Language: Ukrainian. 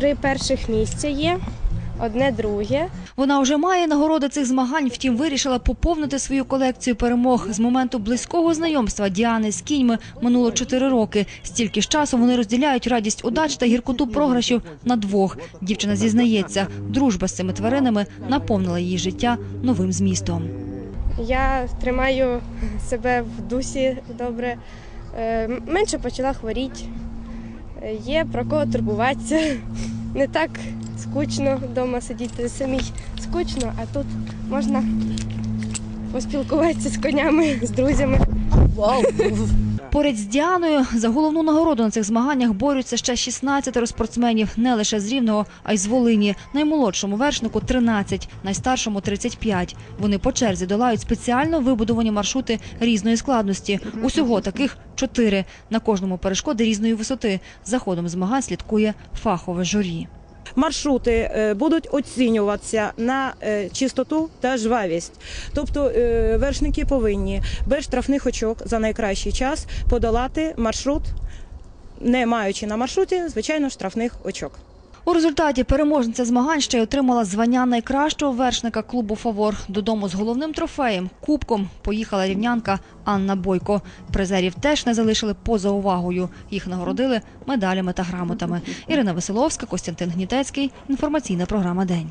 три перших місця є, одне друге. Вона вже має нагороди цих змагань, втім вирішила поповнити свою колекцію перемог. З моменту близького знайомства Діани з кіньми минуло чотири роки. Стільки ж часу вони розділяють радість удач та гіркоту програшів на двох. Дівчина зізнається, дружба з цими тваринами наповнила її життя новим змістом. Я тримаю себе в дусі добре, е, менше почала хворіти. Е, Є про кого турбуватися. Не так скучно вдома сидіти самій скучно, а тут можна поспілкуватися з конями, з друзями. Поряд з Діаною за головну нагороду на цих змаганнях борються ще 16 спортсменів, не лише з Рівного, а й з Волині. Наймолодшому вершнику 13, найстаршому 35. Вони по черзі долають спеціально вибудовані маршрути різної складності. Усього таких чотири. На кожному перешкоди різної висоти. За ходом змагань слідкує фахове журі. Маршрути е, будуть оцінюватися на е, чистоту та жвавість. Тобто е, вершники повинні без штрафних очок за найкращий час подолати маршрут, не маючи на маршруті, звичайно, штрафних очок. У результаті переможниця змагань ще й отримала звання найкращого вершника клубу Фавор. Додому з головним трофеєм кубком поїхала рівнянка Анна Бойко. Призерів теж не залишили поза увагою. Їх нагородили медалями та грамотами. Ірина Веселовська, Костянтин Гнітецький. Інформаційна програма День.